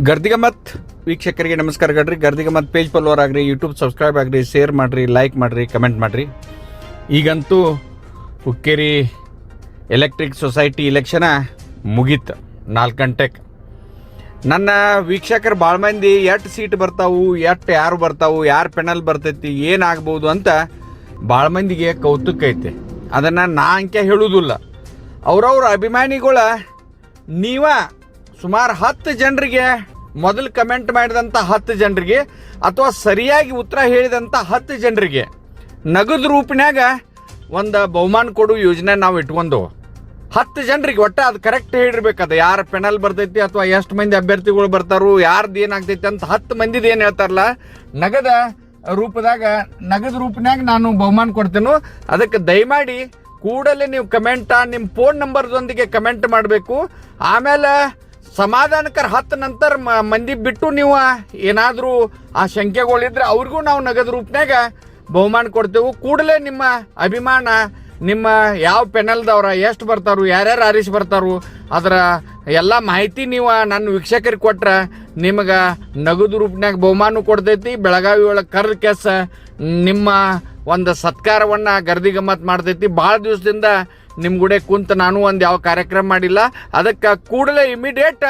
ಗರ್ದಿಗಮತ್ ವೀಕ್ಷಕರಿಗೆ ನಮಸ್ಕಾರ ಗಡ್ರಿ ಗರ್ದಿಗಮತ್ ಪೇಜ್ ಫಾಲೋವರ್ ಆಗ್ರಿ ಯೂಟ್ಯೂಬ್ ಸಬ್ಸ್ಕ್ರೈಬ್ ಆಗ್ರಿ ಶೇರ್ ಮಾಡಿರಿ ಲೈಕ್ ಮಾಡ್ರಿ ಕಮೆಂಟ್ ಮಾಡಿರಿ. ಈಗಂತೂ ಹುಕ್ಕೇರಿ ಎಲೆಕ್ಟ್ರಿಕ್ ಸೊಸೈಟಿ ಇಲೆಕ್ಷನ ಮುಗೀತು ನಾಲ್ಕು ಗಂಟೆಗೆ ನನ್ನ ವೀಕ್ಷಕರು ಭಾಳ ಮಂದಿ ಎಷ್ಟು ಸೀಟ್ ಬರ್ತಾವು ಎಷ್ಟು ಯಾರು ಬರ್ತಾವು, ಯಾರು ಪೆನಲ್ ಬರ್ತೈತಿ ಏನಾಗ್ಬೋದು ಅಂತ ಭಾಳ ಮಂದಿಗೆ ಕೌತುಕ ಐತೆ. ಅದನ್ನು ನಾ ಅಂಕೆ ಹೇಳುವುದಿಲ್ಲ ಅವ್ರವ್ರ ಅಭಿಮಾನಿಗಳ ನೀವ ಸುಮಾರು ಹತ್ತು ಜನರಿಗೆ ಮೊದಲು ಕಮೆಂಟ್ ಮಾಡಿದಂಥ ಹತ್ತು ಜನರಿಗೆ ಅಥವಾ ಸರಿಯಾಗಿ ಉತ್ತರ ಹೇಳಿದಂಥ ಹತ್ತು ಜನರಿಗೆ ನಗದು ರೂಪಿನಾಗ ಒಂದು ಬಹುಮಾನ ಕೊಡು ಯೋಜನೆ ನಾವು ಇಟ್ಕೊಂಡು ಹತ್ತು ಜನರಿಗೆ ಒಟ್ಟು ಅದು ಕರೆಕ್ಟ್ ಹೇಳಿರ್ಬೇಕು ಅದು. ಯಾರ ಪೆನಲ್ ಬರ್ತೈತಿ ಅಥವಾ ಎಷ್ಟು ಮಂದಿ ಅಭ್ಯರ್ಥಿಗಳು ಬರ್ತಾರು, ಯಾರ್ದು ಏನಾಗ್ತೈತಿ ಅಂತ ಹತ್ತು ಮಂದಿದು ಏನು ಹೇಳ್ತಾರಲ್ಲ, ನಗದ ರೂಪದಾಗ, ನಗದು ರೂಪನಾಗ ನಾನು ಬಹುಮಾನ ಕೊಡ್ತೇನೆ. ಅದಕ್ಕೆ ದಯಮಾಡಿ ಕೂಡಲೇ ನೀವು ಕಮೆಂಟ ನಿಮ್ಮ ಫೋನ್ ನಂಬರ್ದೊಂದಿಗೆ ಕಮೆಂಟ್ ಮಾಡಬೇಕು. ಆಮೇಲೆ ಸಮಾಧಾನಕರ ಹತ್ತ ನಂತರ ಮಂದಿ ಬಿಟ್ಟು ನೀವು ಏನಾದರೂ ಆ ಶಂಕೆಗಳಿದ್ರೆ ಅವ್ರಿಗೂ ನಾವು ನಗದು ರೂಪನ್ಯಾಗ ಬಹುಮಾನ ಕೊಡ್ತೇವೆ. ಕೂಡಲೇ ನಿಮ್ಮ ಅಭಿಮಾನ, ನಿಮ್ಮ ಯಾವ ಪೆನಲ್ದವ್ರ, ಎಷ್ಟು ಬರ್ತಾರೋ, ಯಾರ್ಯಾರು ಆರಿಸಿ ಬರ್ತಾರೋ, ಅದರ ಎಲ್ಲ ಮಾಹಿತಿ ನೀವು ನನ್ನ ವೀಕ್ಷಕರಿಗೆ ಕೊಟ್ರೆ ನಿಮಗೆ ನಗದು ರೂಪನ್ಯಾಗ ಬಹುಮಾನ ಕೊಡ್ತೈತಿ. ಬೆಳಗಾವಿ ಒಳಗೆ ಕರ್ದ ಕೆಸ ನಿಮ್ಮ ಒಂದು ಸತ್ಕಾರವನ್ನು ಗರ್ದಿ ಗಮ್ಮತ್ ಮಾಡ್ತೈತಿ. ಭಾಳ ದಿವಸದಿಂದ ನಿಮ್ಮ ಗುಡೆ ಕುಂತ ನಾನು ಒಂದು ಯಾವ ಕಾರ್ಯಕ್ರಮ ಮಾಡಿಲ್ಲ. ಅದಕ್ಕೆ ಕೂಡಲೇ ಇಮಿಡಿಯೇಟ್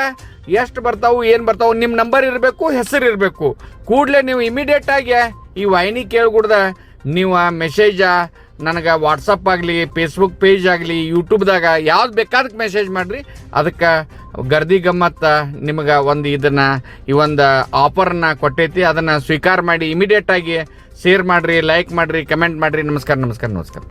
ಎಷ್ಟು ಬರ್ತಾವು, ಏನು ಬರ್ತಾವು ನಿಮ್ಮ ನಂಬರ್ ಇರಬೇಕು, ಹೆಸರು ಇರಬೇಕು. ಕೂಡಲೇ ನೀವು ಇಮಿಡಿಯೇಟ್ ಆಗಿ ಈ ವಾಹಿನಿ ಕೇಳ್ಗುಡ್ದ ನೀವು ಮೆಸೇಜ ನನಗೆ ವಾಟ್ಸಪ್ ಆಗಲಿ ಫೇಸ್ಬುಕ್ ಪೇಜ್ ಆಗಲಿ ಯೂಟ್ಯೂಬ್ದಾಗ ಯಾವ್ದು ಬೇಕಾದಕ್ಕೆ ಮೆಸೇಜ್ ಮಾಡಿರಿ. ಅದಕ್ಕೆ ಗರ್ದಿ ಗಮ್ಮತ್ತ ನಿಮಗೆ ಒಂದು ಇದನ್ನು, ಈ ಒಂದು ಆಫರನ್ನ ಕೊಟ್ಟೈತಿ, ಅದನ್ನು ಸ್ವೀಕಾರ ಮಾಡಿ ಇಮಿಡಿಯೇಟ್ ಆಗಿ ಶೇರ್ ಮಾಡಿರಿ ಲೈಕ್ ಮಾಡಿರಿ ಕಮೆಂಟ್ ಮಾಡಿರಿ. ನಮಸ್ಕಾರ ನಮಸ್ಕಾರ ನಮಸ್ಕಾರ.